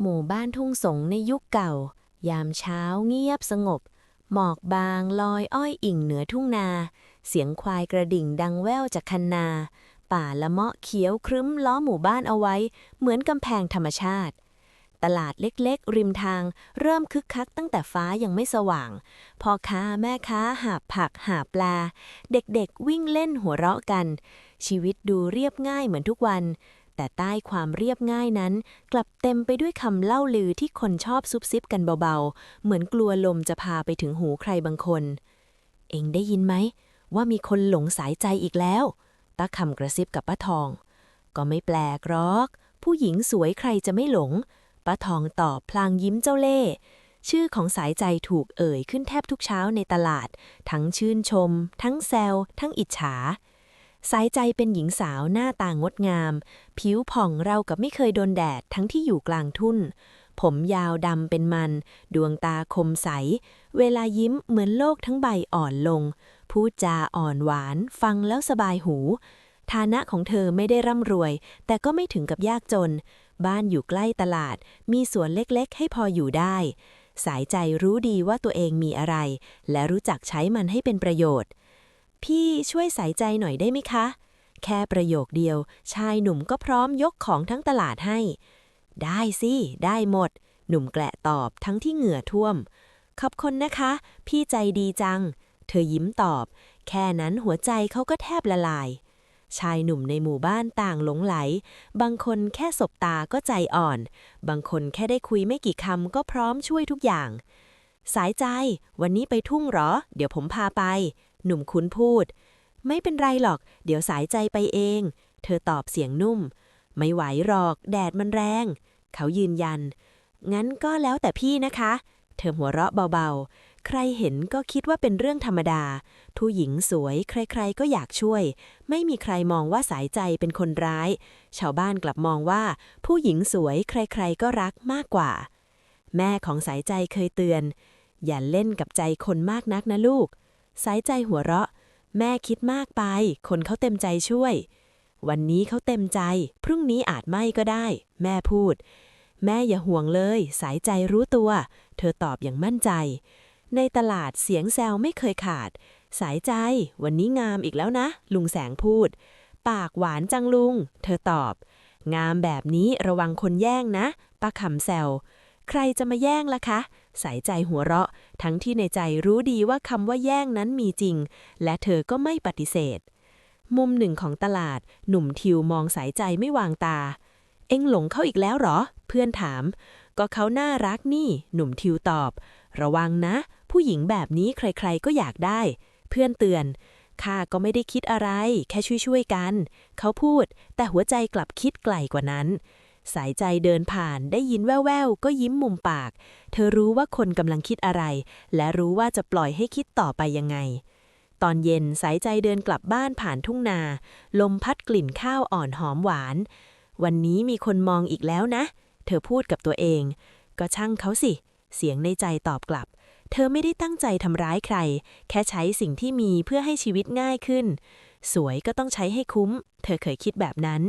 หมู่บ้านทุ่งสงในยุคเก่า ยามเช้าเงียบสงบ หมอกบางลอยอ้อยอิ่งเหนือทุ่งนา เสียงควายกระดิ่งดังแว่วจากคันนา ป่าละเมาะเขียวครึ้มล้อมหมู่บ้านเอาไว้ เหมือนกำแพงธรรมชาติ ตลาดเล็กๆ ริมทางเริ่มคึกคักตั้งแต่ฟ้ายังไม่สว่าง พ่อค้าแม่ค้าหาบผักหาปลา เด็กๆวิ่งเล่นหัวเราะกัน ชีวิตดูเรียบง่ายเหมือนทุกวัน แต่ใต้ความเรียบง่ายนั้น กลับเต็มไปด้วยคำเล่าลือที่คนชอบซุบซิบกันเบาๆ เหมือนกลัวลมจะพาไปถึงหูใครบางคน เอ็งได้ยินไหม ว่ามีคนหลงสายใจอีกแล้วตาคำกระซิบกับป้าทอง ก็ไม่แปลกหรอก ผู้หญิงสวยใครจะไม่หลงป้าทองตอบพลางยิ้มเจ้าเล่ห์ชื่อของสายใจถูกเอ่ยขึ้นแทบทุกเช้าในตลาด ทั้งชื่นชม ทั้งแซวทั้งอิจฉา สายใจเป็นหญิงสาวหน้าตางดงาม ผิวผ่องเรากับไม่เคยโดนแดดทั้งที่อยู่กลางทุ่น ผมยาวดำเป็นมัน ดวงตาคมใส เวลายิ้มเหมือนโลกทั้งใบอ่อนลง พูดจาอ่อนหวาน ฟังแล้วสบายหู ฐานะของเธอไม่ได้ร่ำรวย แต่ก็ไม่ถึงกับยากจน บ้านอยู่ใกล้ตลาด มีสวนเล็กๆ ให้พออยู่ได้ สายใจรู้ดีว่าตัวเองมีอะไร และรู้จักใช้มันให้เป็นประโยชน์ พี่ช่วยใสายใจหน่อยได้ไหมคะ แค่ประโยคเดียว ชายหนุ่มก็พร้อมยกของทั้งตลาดให้ ได้สิ ได้หมด หนุ่มแกละตอบทั้งที่เหงื่อท่วม ขอบคุณนะคะ พี่ใจดีจัง เธอยิ้มตอบ แค่นั้นหัวใจเขาก็แทบละลาย ชายหนุ่มในหมู่บ้านต่างหลงไหล บางคนแค่สบตาก็ใจอ่อน บางคนแค่ได้คุยไม่กี่คำก็พร้อมช่วยทุกอย่าง สายใจ วันนี้ไปทุ่งหรอ เดี๋ยวผมพาไป หนุ่มคุ้นพูด ไม่เป็นไรหรอก เดี๋ยวสายใจไปเอง เธอตอบเสียงนุ่ม ไม่ไหวหรอก แดดมันแรง เขายืนยัน งั้นก็แล้วแต่พี่นะคะ เธอหัวเราะเบาๆ ใครเห็นก็คิดว่าเป็นเรื่องธรรมดาผู้หญิงสวยใครๆก็อยากช่วย ไม่มีใครมองว่าสายใจเป็นคนร้าย ชาวบ้านกลับมองว่า ผู้หญิงสวยใครๆก็รักมากกว่า แม่ของสายใจเคยเตือน อย่าเล่นกับใจคนมากนักนะลูก สายใจหัวเราะ แม่คิดมากไป คนเขาเต็มใจช่วย วันนี้เขาเต็มใจ พรุ่งนี้อาจไม่ก็ได้ แม่พูด แม่อย่าห่วงเลย สายใจรู้ตัว เธอตอบอย่างมั่นใจ ในตลาดเสียงแซวไม่เคยขาด สายใจ วันนี้งามอีกแล้วนะ ลุงแสงพูด ปากหวานจังลุง เธอตอบ งามแบบนี้ระวังคนแย่งนะป้าคำแซวใครจะมาแย่งล่ะคะ สายใจหัวเราะ ทั้งที่ในใจรู้ดีว่าคำว่าแย่งนั้นมีจริง และเธอก็ไม่ปฏิเสธ มุมหนึ่งของตลาด หนุ่มทิวมองสายใจไม่วางตา เอ็งหลงเขาอีกแล้วหรอ เพื่อนถาม ก็เขาน่ารักนี่ หนุ่มทิวตอบ ระวังนะ ผู้หญิงแบบนี้ใครๆก็อยากได้ เพื่อนเตือนข้าก็ไม่ได้คิดอะไร แค่ช่วยๆกัน เขาพูด แต่หัวใจกลับคิดไกลกว่านั้น สายใจเดินผ่านได้ยินแว่วๆ ก็ยิ้มมุมปาก เธอรู้ว่าคนกำลังคิดอะไร และรู้ว่าจะปล่อยให้คิดต่อไปยังไง ตอนเย็นสายใจเดินกลับบ้านผ่านทุ่งนา ลมพัดกลิ่นข้าวอ่อนหอมหวาน วันนี้มีคนมองอีกแล้วนะ เธอพูดกับตัวเอง ก็ช่างเขาสิ เสียงในใจตอบกลับ เธอไม่ได้ตั้งใจทำร้ายใคร แค่ใช้สิ่งที่มีเพื่อให้ชีวิตง่ายขึ้น สวยก็ต้องใช้ให้คุ้ม เธอเคยคิดแบบนั้น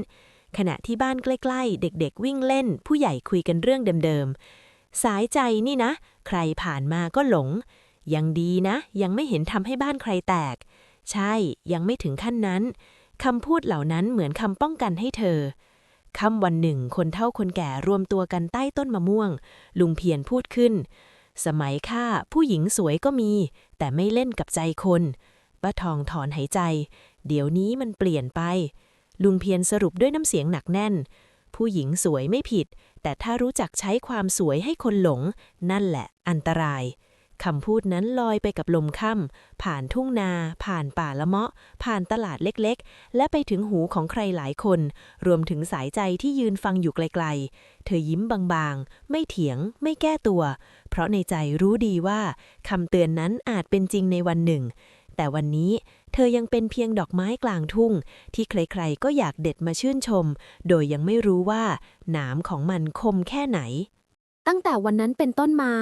ขณะที่บ้านใกล้ๆ เด็กๆ วิ่งเล่น ผู้ใหญ่คุยกันเรื่องเดิมๆ สายใจนี่นะ ใครผ่านมาก็หลง ยังดีนะ ยังไม่เห็นทำให้บ้านใครแตก ใช่ ยังไม่ถึงขั้นนั้น คำพูดเหล่านั้นเหมือนคำป้องกันให้เธอค่ำวันหนึ่ง คนเฒ่าคนแก่รวมตัวกันใต้ต้นมะม่วง ลุงเพียรพูดขึ้น สมัยข้าผู้หญิงสวยก็มี แต่ไม่เล่นกับใจคนป้าทองถอนหายใจ เดี๋ยวนี้มันเปลี่ยนไป ลุงเพียรสรุปด้วยน้ำเสียงหนักแน่น ผู้หญิงสวยไม่ผิด แต่ถ้ารู้จักใช้ความสวยให้คนหลง นั่นแหละอันตรายคำพูดนั้นลอยไปกับลมค่ำผ่านทุ่งนา ผ่านป่าละเมาะ ผ่านตลาดเล็กๆ และไปถึงหูของใครหลายคน รวมถึงสายใจที่ยืนฟังอยู่ไกลๆ เธอยิ้มบางๆ ไม่เถียง ไม่แก้ตัว เพราะในใจรู้ดีว่าคำเตือนนั้นอาจเป็นจริงในวันหนึ่ง แต่วันนี้ เธอยังเป็นเพียงดอกไม้กลางทุ่ง ที่ใครๆก็อยากเด็ดมาชื่นชม โดยยังไม่รู้ว่า หนามของมันคมแค่ไหน ตั้งแต่วันนั้นเป็นต้นมา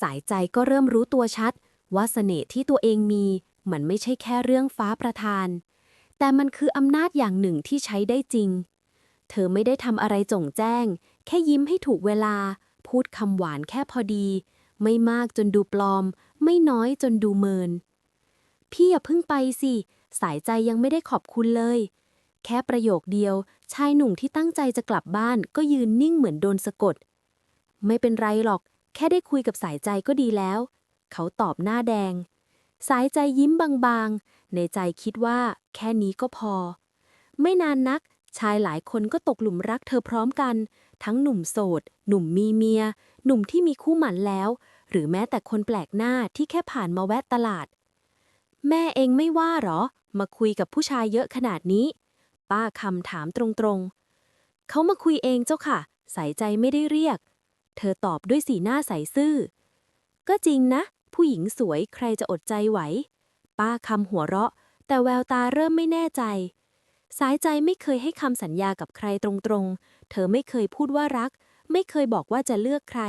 สายใจก็เริ่มรู้ตัวชัด ว่าเสน่ห์ที่ตัวเองมี มันไม่ใช่แค่เรื่องฟ้าประทาน แต่มันคืออำนาจอย่างหนึ่งที่ใช้ได้จริง เธอไม่ได้ทำอะไรจงแจ้ง แค่ยิ้มให้ถูกเวลา พูดคำหวานแค่พอดี ไม่มากจนดูปลอม ไม่น้อยจนดูเมิน พี่อย่าเพิ่งไปสิ สายใจยังไม่ได้ขอบคุณเลย แค่ประโยคเดียว ชายหนุ่มที่ตั้งใจจะกลับบ้านก็ยืนนิ่งเหมือนโดนสะกด ไม่เป็นไรหรอก แค่ได้คุยกับสายใจก็ดีแล้ว เขาตอบหน้าแดง สายใจยิ้มบางๆ ในใจคิดว่า แค่นี้ก็พอ ไม่นานนัก ชายหลายคนก็ตกหลุมรักเธอพร้อมกัน ทั้งหนุ่มโสด หนุ่มมีเมีย หนุ่มที่มีคู่หมันแล้ว หรือแม้แต่คนแปลกหน้าที่แค่ผ่านมาแวะตลาด แม่เองไม่ว่าหรอ มาคุยกับผู้ชายเยอะขนาดนี้ ป้าคำถามตรงๆ เขามาคุยเองเจ้าค่ะ ใส่ใจไม่ได้เรียก เธอตอบด้วยสีหน้าใสซื่อ ก็จริงนะ ผู้หญิงสวยใครจะอดใจไหว ป้าคำหัวเราะ แต่แววตาเริ่มไม่แน่ใจ สายใจไม่เคยให้คำสัญญากับใครตรงๆ เธอไม่เคยพูดว่ารัก ไม่เคยบอกว่าจะเลือกใคร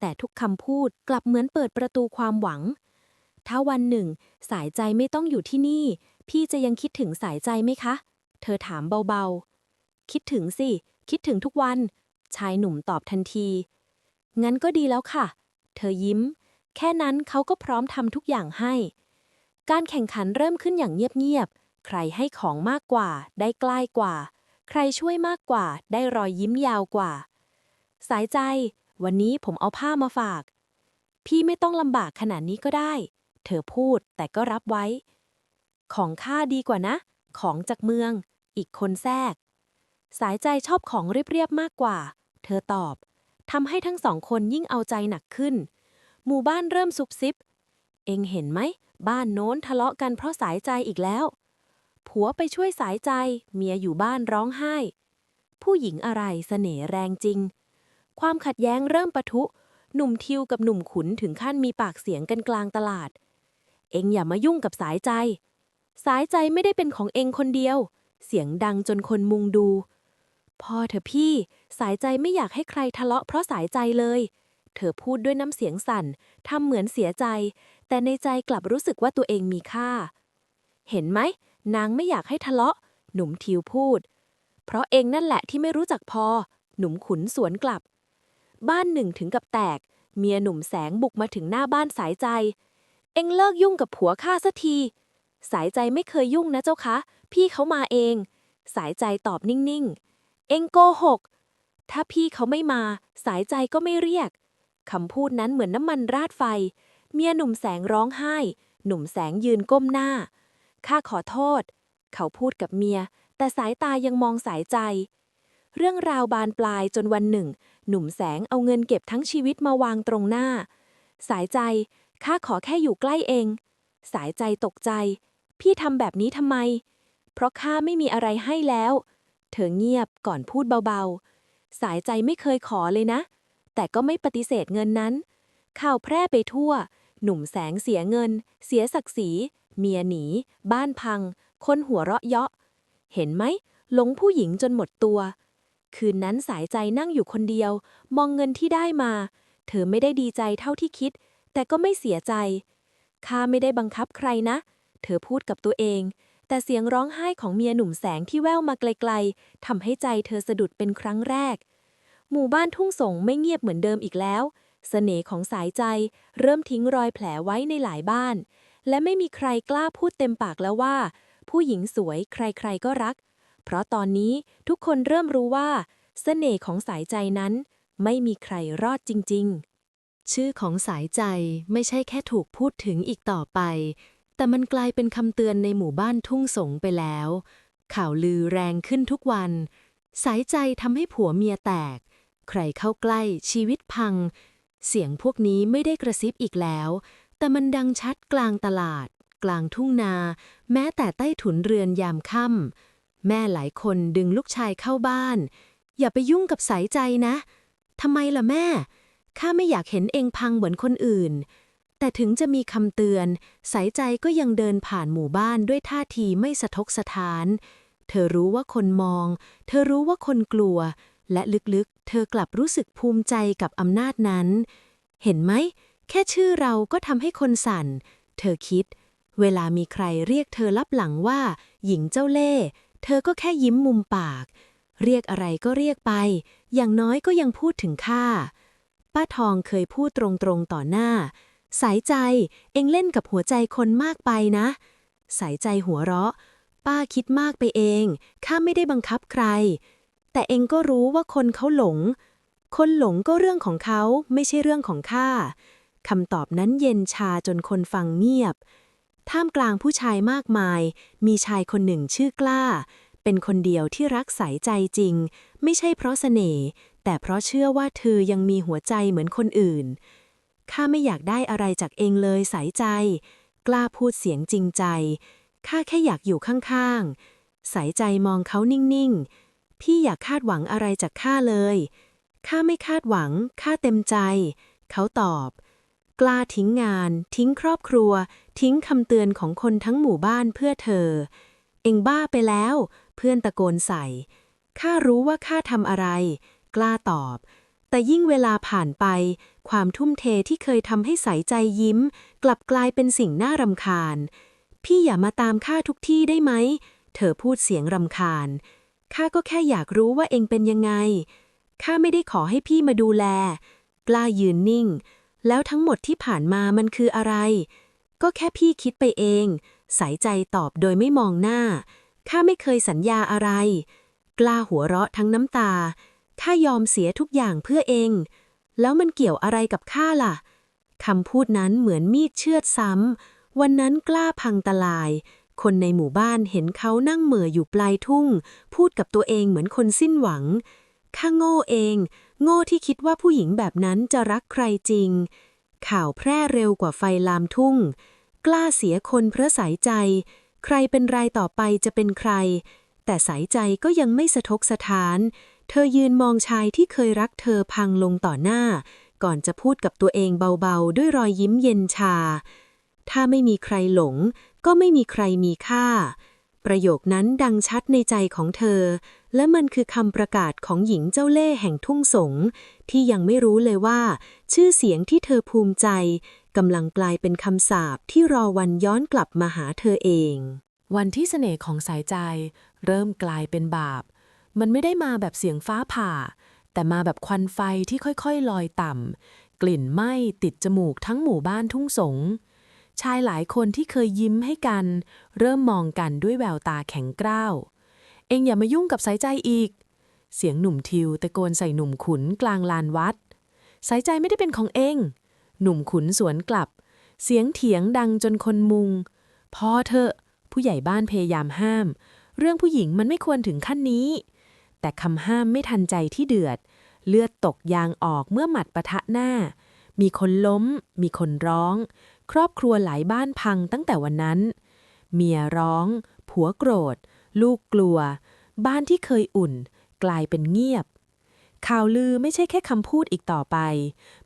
แต่ทุกคำพูดกลับเหมือนเปิดประตูความหวัง ถ้าวันหนึ่ง สายใจไม่ต้องอยู่ที่นี่ พี่จะยังคิดถึงสายใจไหมคะ เธอถามเบาๆ คิดถึงสิ คิดถึงทุกวัน ชายหนุ่มตอบทันที งั้นก็ดีแล้วค่ะ เธอยิ้ม แค่นั้นเขาก็พร้อมทำทุกอย่างให้ การแข่งขันเริ่มขึ้นอย่างเงียบๆ ใครให้ของมากกว่า ได้ใกล้กว่า ใครช่วยมากกว่า ได้รอยยิ้มยาวกว่า สายใจ วันนี้ผมเอาผ้ามาฝากพี่ไม่ต้องลำบากขนาดนี้ก็ได้ เธอพูดแต่ก็รับไว้ ของข้าดีกว่านะ ของจากเมือง อีกคนแทรก สายใจชอบของเรียบๆมากกว่า เธอตอบทำให้ทั้งสองคนยิ่งเอาใจหนักขึ้น หมู่บ้านเริ่มซุบซิบ เองเห็นไหม บ้านโน้นทะเลาะกันเพราะสายใจอีกแล้ว ผัวไปช่วยสายใจ เมียอยู่บ้านร้องไห้ ผู้หญิงอะไรเสน่ห์แรงจริง ความขัดแย้งเริ่มปะทุ หนุ่มทิวกับหนุ่มขุนถึงขั้นมีปากเสียงกันกลางตลาด เองอย่ามายุ่งกับสายใจ สายใจไม่ได้เป็นของเองคนเดียว เสียงดังจนคนมุงดู พ่อเถอพี่ สายใจไม่อยากให้ใครทะเลาะเพราะสายใจเลย เธอพูดด้วยน้ำเสียงสั่น ทำเหมือนเสียใจ แต่ในใจกลับรู้สึกว่าตัวเองมีค่า เห็นไหม นางไม่อยากให้ทะเลาะ หนุ่มทิวพูด เพราะเองนั่นแหละที่ไม่รู้จักพอ หนุ่มขุนสวนกลับ บ้านหนึ่งถึงกับแตก เมียหนุ่มแสงบุกมาถึงหน้าบ้านสายใจ เอ็งเลิกยุ่งกับผัวข้าสักที สายใจไม่เคยยุ่งนะเจ้าคะ พี่เขามาเอง สายใจตอบนิ่งๆ เอ็งโกหก ถ้าพี่เขาไม่มา สายใจก็ไม่เรียก คำพูดนั้นเหมือนน้ำมันราดไฟ เมียหนุ่มแสงร้องไห้ หนุ่มแสงยืนก้มหน้า ข้าขอโทษ เขาพูดกับเมีย แต่สายตายังมองสายใจ เรื่องราวบานปลายจนวันหนึ่ง หนุ่มแสงเอาเงินเก็บทั้งชีวิตมาวางตรงหน้า สายใจ ข้าขอแค่อยู่ใกล้เอง สายใจตกใจ พี่ทำแบบนี้ทำไม เพราะข้าไม่มีอะไรให้แล้ว เธอเงียบก่อนพูดเบาๆ สายใจไม่เคยขอเลยนะ แต่ก็ไม่ปฏิเสธเงินนั้น ข่าวแพร่ไปทั่ว หนุ่มแสงเสียเงิน เสียศักดิ์ศรี เมียหนี บ้านพัง คนหัวเราะเยาะ เห็นไหมหลงผู้หญิงจนหมดตัว คืนนั้นสายใจนั่งอยู่คนเดียว มองเงินที่ได้มา เธอไม่ได้ดีใจเท่าที่คิด แต่ก็ไม่เสียใจ ข้าไม่ได้บังคับใครนะ เธอพูดกับตัวเอง แต่เสียงร้องไห้ของเมียหนุ่มแสงที่แว่วมาไกลๆทำให้ใจเธอสะดุดเป็นครั้งแรก หมู่บ้านทุ่งสงไม่เงียบเหมือนเดิมอีกแล้วเสน่ห์ของสายใจเริ่มทิ้งรอยแผลไว้ในหลายบ้าน และไม่มีใครกล้าพูดเต็มปากแล้วว่า ผู้หญิงสวยใครๆก็รัก เพราะตอนนี้ทุกคนเริ่มรู้ว่าเสน่ห์ของสายใจนั้น ไม่มีใครรอดจริง ๆ ชื่อของสายใจไม่ใช่แค่ถูกพูดถึงอีกต่อไป แต่มันกลายเป็นคำเตือนในหมู่บ้านทุ่งสงไปแล้ว ข่าวลือแรงขึ้นทุกวัน สายใจทำให้ผัวเมียแตก ใครเข้าใกล้ชีวิตพัง เสียงพวกนี้ไม่ได้กระซิบอีกแล้ว แต่มันดังชัดกลางตลาด กลางทุ่งนา แม้แต่ใต้ถุนเรือนยามค่ำแม่หลายคนดึงลูกชายเข้าบ้าน อย่าไปยุ่งกับสายใจนะทำไมล่ะแม่ ข้าไม่อยากเห็นเองพังเหมือนคนอื่น แต่ถึงจะมีคำเตือน สายใจก็ยังเดินผ่านหมู่บ้านด้วยท่าทีไม่สะทกสะท้าน เธอรู้ว่าคนมอง เธอรู้ว่าคนกลัว และลึกๆ เธอกลับรู้สึกภูมิใจกับอำนาจนั้น เห็นไหม แค่ชื่อเราก็ทำให้คนสั่น เธอคิด เวลามีใครเรียกเธอลับหลังว่า หญิงเจ้าเล่ เธอก็แค่ยิ้มมุมปาก เรียกอะไรก็เรียกไป อย่างน้อยก็ยังพูดถึงข้า ป้าทองเคยพูดตรงๆต่อหน้า สายใจ เอ็งเล่นกับหัวใจคนมากไปนะ สายใจหัวเราะ ป้าคิดมากไปเอง ข้าไม่ได้บังคับใคร แต่เอ็งก็รู้ว่าคนเขาหลง คนหลงก็เรื่องของเขาไม่ใช่เรื่องของข้าคำตอบนั้นเย็นชาจนคนฟังเงียบ ท่ามกลางผู้ชายมากมาย มีชายคนหนึ่งชื่อกล้า เป็นคนเดียวที่รักสายใจจริง ไม่ใช่เพราะเสน่ห์ แต่เพราะเชื่อว่าเธอยังมีหัวใจเหมือนคนอื่น ข้าไม่อยากได้อะไรจากเองเลยสายใจ กล้าพูดเสียงจริงใจ ข้าแค่อยากอยู่ข้างๆ สายใจมองเขานิ่งๆ พี่อยากคาดหวังอะไรจากข้าเลย ข้าไม่คาดหวัง ข้าเต็มใจ เขาตอบ กล้าทิ้งงาน ทิ้งครอบครัว ทิ้งคำเตือนของคนทั้งหมู่บ้านเพื่อเธอ เอ็งบ้าไปแล้ว เพื่อนตะโกนใส่ ข้ารู้ว่าข้าทำอะไร กล้าตอบ แต่ยิ่งเวลาผ่านไป ความทุ่มเทที่เคยทำให้ใสใจยิ้ม กลับกลายเป็นสิ่งน่ารำคาญ พี่อย่ามาตามข้าทุกที่ได้ไหม เธอพูดเสียงรำคาญ ข้าก็แค่อยากรู้ว่าเองเป็นยังไง ข้าไม่ได้ขอให้พี่มาดูแล กล้ายืนนิ่ง แล้วทั้งหมดที่ผ่านมามันคืออะไร ก็แค่พี่คิดไปเอง สายใจตอบโดยไม่มองหน้า ข้าไม่เคยสัญญาอะไร กล้าหัวเราะทั้งน้ำตา ข้ายอมเสียทุกอย่างเพื่อเอง แล้วมันเกี่ยวอะไรกับข้าล่ะคำพูดนั้นเหมือนมีดเชือดซ้ำ วันนั้นกล้าพังตลาย คนในหมู่บ้านเห็นเขานั่งเหม่ออยู่ปลายทุ่ง พูดกับตัวเองเหมือนคนสิ้นหวัง ข้าโง่เอง โง่ที่คิดว่าผู้หญิงแบบนั้นจะรักใครจริง ข่าวแพร่เร็วกว่าไฟลามทุ่ง กล้าเสียคนเพราะสายใจ ใครเป็นรายต่อไปจะเป็นใคร แต่สายใจก็ยังไม่สะทกสะท้าน เธอยืนมองชายที่เคยรักเธอพังลงต่อหน้า ก่อนจะพูดกับตัวเองเบาๆ ด้วยรอยยิ้มเย็นชา ถ้าไม่มีใครหลง ก็ไม่มีใครมีค่า ประโยคนั้นดังชัดในใจของเธอ และมันคือคำประกาศของหญิงเจ้าเล่ห์แห่งทุ่งสง ที่ยังไม่รู้เลยว่า ชื่อเสียงที่เธอภูมิใจกำลังกลายเป็นคำสาปที่รอวันย้อนกลับมาหาเธอเอง วันที่เสน่ห์ของสายใจ เริ่มกลายเป็นบาป มันไม่ได้มาแบบเสียงฟ้าผ่า แต่มาแบบควันไฟที่ค่อยๆ ลอยต่ำ กลิ่นไหม้ติดจมูกทั้งหมู่บ้านทุ่งสง ชายหลายคนที่เคยยิ้มให้กัน เริ่มมองกันด้วยแววตาแข็งกร้าว เองอย่ามายุ่งกับสายใจอีก เสียงหนุ่มทิวตะโกนใส่หนุ่มขุนกลางลานวัด สายใจไม่ได้เป็นของเอง หนุ่มขุนสวนกลับ เสียงเถียงดังจนคนมุง พอเถอะ ผู้ใหญ่บ้านพยายามห้าม เรื่องผู้หญิงมันไม่ควรถึงขั้นนี้ แต่คำห้ามไม่ทันใจที่เดือด เลือดตกยางออกเมื่อหมัดปะทะหน้า มีคนล้ม มีคนร้อง ครอบครัวหลายบ้านพังตั้งแต่วันนั้น เมียร้อง ผัวโกรธ ลูกกลัว บ้านที่เคยอุ่น กลายเป็นเงียบ ข่าวลือไม่ใช่แค่คำพูดอีกต่อไป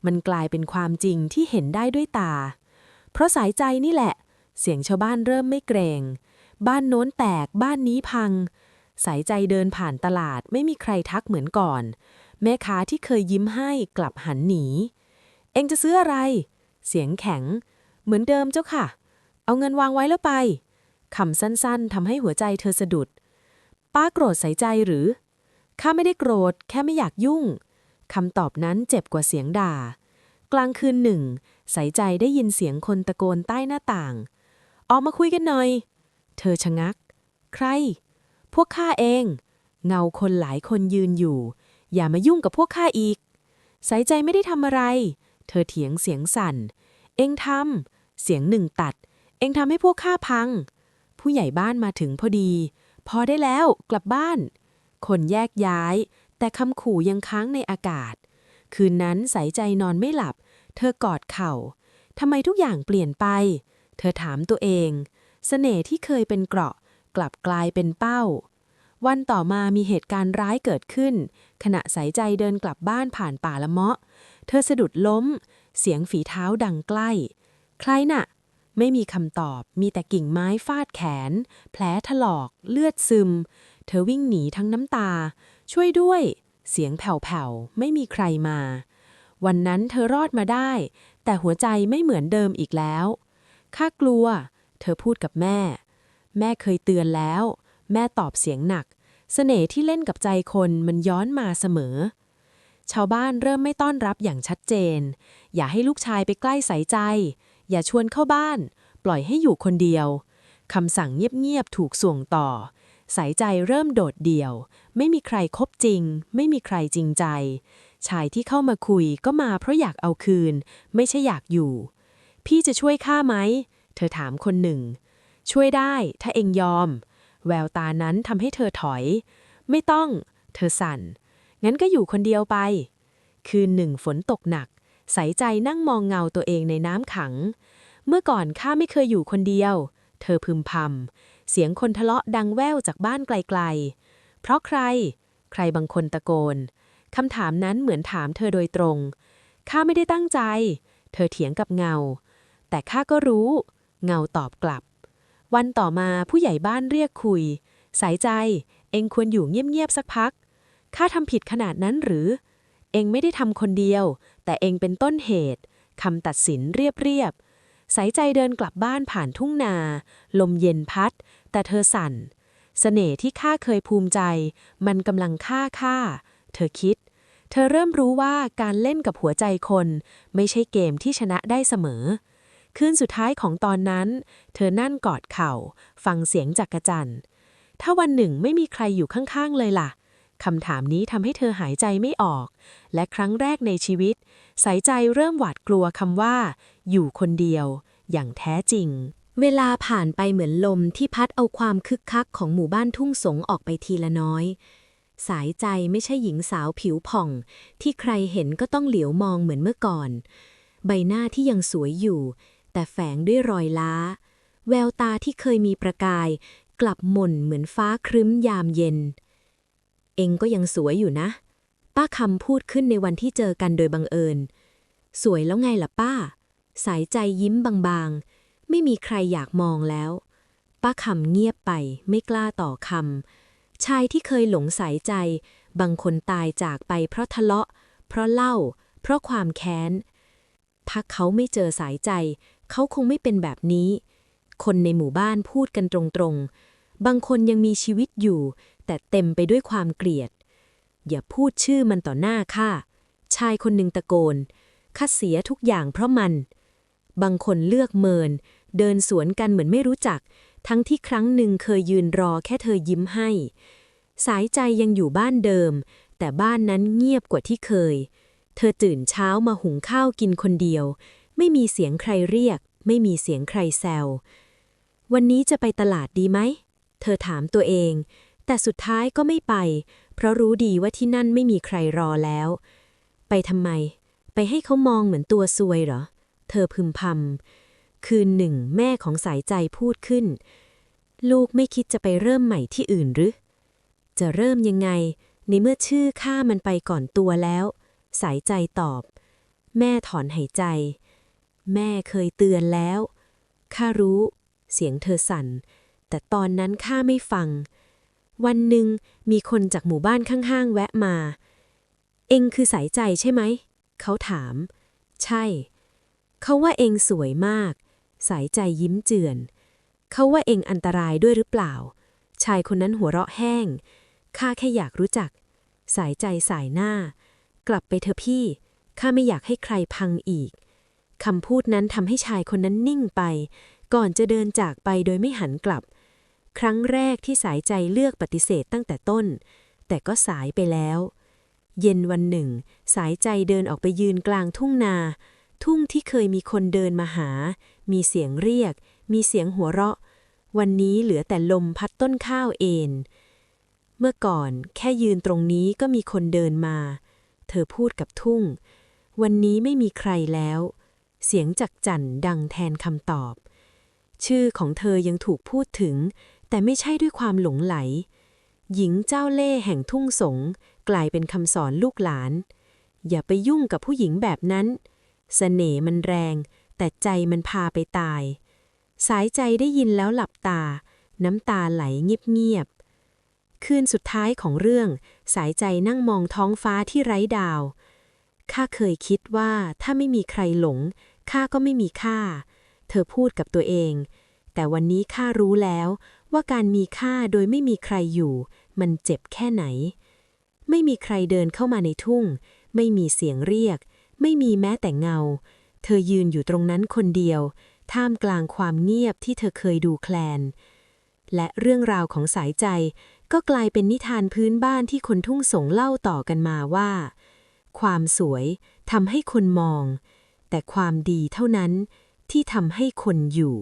มันกลายเป็นความจริงที่เห็นได้ด้วยตา เพราะสายใจนี่แหละ เสียงชาวบ้านเริ่มไม่เกรง บ้านโน้นแตกบ้านนี้พัง สายใจเดินผ่านตลาดไม่มีใครทักเหมือนก่อน แม่ค้าที่เคยยิ้มให้กลับหันหนี เองจะซื้ออะไร เสียงแข็ง เหมือนเดิมเจ้าค่ะ เอาเงินวางไว้แล้วไปคำสั้นๆทำให้หัวใจเธอสะดุด ป้าโกรธสายใจหรือ ข้าไม่ได้โกรธ แค่ไม่อยากยุ่ง คำตอบนั้นเจ็บกว่าเสียงด่า กลางคืนหนึ่ง สายใจได้ยินเสียงคนตะโกนใต้หน้าต่าง ออกมาคุยกันหน่อย เธอชะงัก ใคร พวกข้าเอง เงาคนหลายคนยืนอยู่ อย่ามายุ่งกับพวกข้าอีก สายใจไม่ได้ทำอะไร เธอเถียงเสียงสั่น เองทำเสียงหนึ่งตัด เองทำให้พวกข้าพัง ผู้ใหญ่บ้านมาถึงพอดี พอได้แล้วกลับบ้าน คนแยกย้าย แต่คำขู่ยังค้างในอากาศ คืนนั้นสายใจนอนไม่หลับ เธอกอดเข่าทำไมทุกอย่างเปลี่ยนไป เธอถามตัวเองเสน่ห์ที่เคยเป็นเกราะ กลับกลายเป็นเป้า วันต่อมามีเหตุการณ์ร้ายเกิดขึ้น ขณะสายใจเดินกลับบ้านผ่านป่าละเมาะ เธอสะดุดล้ม เสียงฝีเท้าดังใกล้ ใครน่ะ ไม่มีคำตอบ มีแต่กิ่งไม้ฟาดแขน แผลถลอก เลือดซึม เธอวิ่งหนีทั้งน้ำตา ช่วยด้วย เสียงแผ่วๆ ไม่มีใครมา วันนั้นเธอรอดมาได้ แต่หัวใจไม่เหมือนเดิมอีกแล้วข้ากลัว เธอพูดกับแม่ แม่เคยเตือนแล้ว แม่ตอบเสียงหนักเสน่ห์ที่เล่นกับใจคนมันย้อนมาเสมอ ชาวบ้านเริ่มไม่ต้อนรับอย่างชัดเจน อย่าให้ลูกชายไปใกล้สายใจ อย่าชวนเข้าบ้าน ปล่อยให้อยู่คนเดียวคำสั่งเงียบๆถูกส่งต่อ สายใจเริ่มโดดเดี่ยว ไม่มีใครคบจริง ไม่มีใครจริงใจ ชายที่เข้ามาคุยก็มาเพราะอยากเอาคืน ไม่ใช่อยากอยู่ พี่จะช่วยข้าไหม เธอถามคนหนึ่ง ช่วยได้ถ้าเองยอม แววตานั้นทำให้เธอถอย ไม่ต้อง เธอสั่น งั้นก็อยู่คนเดียวไป คืนหนึ่งฝนตกหนักใสายใจนั่งมองเงาตัวเองในน้ำขัง เมื่อก่อนข้าไม่เคยอยู่คนเดียว เธอพึมพำเสียงคนทะเลาะดังแว่วจากบ้านไกลๆ เพราะใคร ใครบางคนตะโกนคำถามนั้นเหมือนถามเธอโดยตรง ข้าไม่ได้ตั้งใจ เธอเถียงกับเงา แต่ข้าก็รู้ เงาตอบกลับ วันต่อมาผู้ใหญ่บ้านเรียกคุย สายใจ เองควรอยู่เงียบๆสักพัก ข้าทำผิดขนาดนั้นหรือ เองไม่ได้ทำคนเดียว แต่เองเป็นต้นเหตุคำตัดสินเรียบๆ สายใจเดินกลับบ้านผ่านทุ่งนา ลมเย็นพัด แต่เธอสั่นเสน่ห์ที่ข้าเคยภูมิใจ มันกำลังฆ่าข้า เธอคิด เธอเริ่มรู้ว่าการเล่นกับหัวใจคน ไม่ใช่เกมที่ชนะได้เสมอ คืนสุดท้ายของตอนนั้น เธอนั่นกอดเข่า ฟังเสียงจักกะจันถ้าวันหนึ่งไม่มีใครอยู่ข้างๆเลยล่ะคำถามนี้ทำให้เธอหายใจไม่ออก และครั้งแรกในชีวิต สายใจเริ่มหวาดกลัวคำว่า อยู่คนเดียว อย่างแท้จริง เวลาผ่านไปเหมือนลมที่พัดเอาความคึกคักของหมู่บ้านทุ่งสงออกไปทีละน้อย สายใจไม่ใช่หญิงสาวผิวผ่อง ที่ใครเห็นก็ต้องเหลียวมองเหมือนเมื่อก่อน ใบหน้าที่ยังสวยอยู่ แต่แฝงด้วยรอยล้า แววตาที่เคยมีประกาย กลับหม่นเหมือนฟ้าครึ้มยามเย็น เองก็ยังสวยอยู่นะ ป้าคำพูดขึ้นในวันที่เจอกันโดยบังเอิญ สวยแล้วไงล่ะป้า สายใจยิ้มบางๆ ไม่มีใครอยากมองแล้ว ป้าคำเงียบไปไม่กล้าต่อคำชายที่เคยหลงสายใจ บางคนตายจากไปเพราะทะเลาะ เพราะเล่า เพราะความแค้นถ้าเขาไม่เจอสายใจ เขาคงไม่เป็นแบบนี้ คนในหมู่บ้านพูดกันตรงๆ บางคนยังมีชีวิตอยู่ แต่เต็มไปด้วยความเกลียด อย่าพูดชื่อมันต่อหน้าข้าชายคนหนึ่งตะโกนข้าเสียทุกอย่างเพราะมัน บางคนเลือกเมิน เดินสวนกันเหมือนไม่รู้จัก ทั้งที่ครั้งหนึ่งเคยยืนรอแค่เธอยิ้มให้ สายใจยังอยู่บ้านเดิม แต่บ้านนั้นเงียบกว่าที่เคย เธอตื่นเช้ามาหุงข้าวกินคนเดียว ไม่มีเสียงใครเรียก ไม่มีเสียงใครแซว วันนี้จะไปตลาดดีไหม เธอถามตัวเอง แต่สุดท้ายก็ไม่ไป เพราะรู้ดีว่าที่นั่นไม่มีใครรอแล้ว ไปทำไม ไปให้เขามองเหมือนตัวซวยเหรอ เธอพึมพำ คืนหนึ่งแม่ของสายใจพูดขึ้น ลูกไม่คิดจะไปเริ่มใหม่ที่อื่นหรือ จะเริ่มยังไง ในเมื่อชื่อข้ามันไปก่อนตัวแล้ว สายใจตอบ แม่ถอนหายใจ แม่เคยเตือนแล้ว ข้ารู้ เสียงเธอสั่น แต่ตอนนั้นข้าไม่ฟัง วันหนึ่งมีคนจากหมู่บ้านข้างๆ แวะมา เองคือสายใจใช่ไหม เขาถาม ใช่ เขาว่าเองสวยมาก สายใจยิ้มเจือน เขาว่าเองอันตรายด้วยหรือเปล่า ชายคนนั้นหัวเราะแห้ง ข้าแค่อยากรู้จัก สายใจสายหน้า กลับไปเถอะพี่ ข้าไม่อยากให้ใครพังอีก คำพูดนั้นทำให้ชายคนนั้นนิ่งไป ก่อนจะเดินจากไปโดยไม่หันกลับ ครั้งแรกที่สายใจเลือกปฏิเสธตั้งแต่ต้น แต่ก็สายไปแล้ว เย็นวันหนึ่ง สายใจเดินออกไปยืนกลางทุ่งนา ทุ่งที่เคยมีคนเดินมาหา มีเสียงเรียก มีเสียงหัวเราะ วันนี้เหลือแต่ลมพัดต้นข้าวเอนเมื่อก่อนแค่ยืนตรงนี้ก็มีคนเดินมา เธอพูดกับทุ่ง วันนี้ไม่มีใครแล้ว เสียงจักจันดังแทนคำตอบ ชื่อของเธอยังถูกพูดถึง แต่ไม่ใช่ด้วยความหลงไหล หญิงเจ้าเล่ห์แห่งทุ่งสงกลายเป็นคำสอนลูกหลาน อย่าไปยุ่งกับผู้หญิงแบบนั้นเสน่ห์มันแรง แต่ใจมันพาไปตาย สายใจได้ยินแล้วหลับตา น้ำตาไหลเงียบๆคืนสุดท้ายของเรื่อง สายใจนั่งมองท้องฟ้าที่ไร้ดาวข้าเคยคิดว่าถ้าไม่มีใครหลง ข้าก็ไม่มีค่า เธอพูดกับตัวเอง แต่วันนี้ข้ารู้แล้วว่าการมีค่าโดยไม่มีใครอยู่ มันเจ็บแค่ไหน ไม่มีใครเดินเข้ามาในทุ่ง ไม่มีเสียงเรียก ไม่มีแม้แต่เงา เธอยืนอยู่ตรงนั้นคนเดียว ท่ามกลางความเงียบที่เธอเคยดูแคลน และเรื่องราวของสายใจก็กลายเป็นนิทานพื้นบ้านที่คนทุ่งสงเล่าต่อกันมาว่า ความสวยทำให้คนมอง แต่ความดีเท่านั้นที่ทำให้คนอยู่